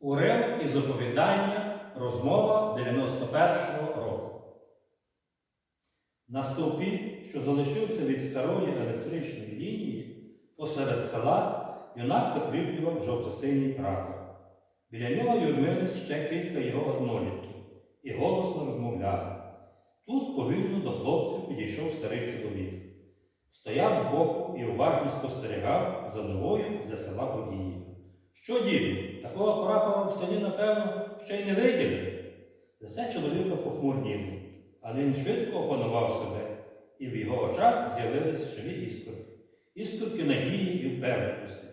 Уривок із оповідання Розмова 91-го року. На стовпі, що залишився від старої електричної лінії, посеред села юнак закріплював жовто-синій прапор. Біля нього юрмились ще кілька його однолітків і голосно розмовляли. Тут повільно до хлопців підійшов старий чоловік. Стояв збоку і уважно спостерігав за новою для села подією. Що діду, такого прапора в селі, напевно, ще й не виділи. Лице чоловіка похмурніло, але він швидко опанував себе, і в його очах з'явились живі іскорки. Іскорки надії і впевненості,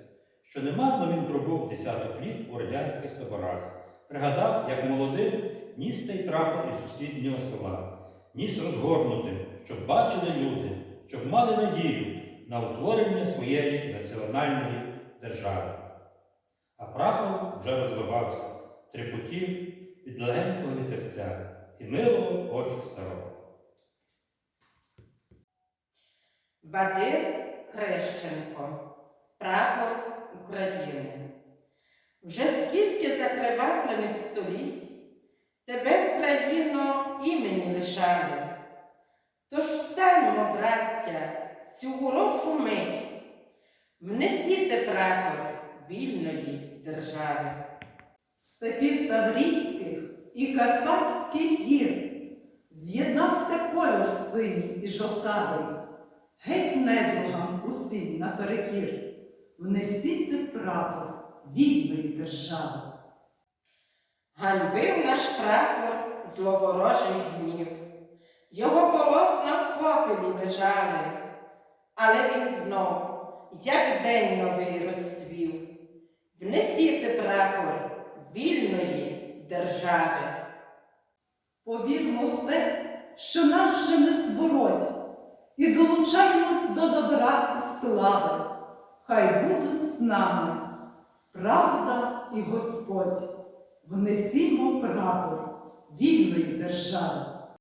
що немарно він пробув десяток літ у радянських таборах. Пригадав, як молодим ніс цей прапор із сусіднього села, ніс розгорнутим, щоб бачили люди, щоб мали надію на утворення своєї національної держави. А прапор вже розвивався, трепотів від легенького вітерця і милого очі старого. Вадим Крещенко, прапор України. Вже скільки закривавлених століть тебе, Україно, імені лишали. Тож встаньмо, браття, цю хорошу мить, внесіте прапор вільної держави. степів Таврійських і Карпатських гір з'єднався кольор синій і жовтавий, геть недругам усім наперекір, внесіте прапор вільної держави. Ганьбив наш прапор зловорожий гнів. Його полотна в попелі лежали, але він знов, як день новий розцвів. Внесіте прапор вільної держави. Повірмо в те, що нас вже не збороть, і долучаємось до добра і слави. Хай будуть з нами правда і Господь. Внесімо прапор вільної держави.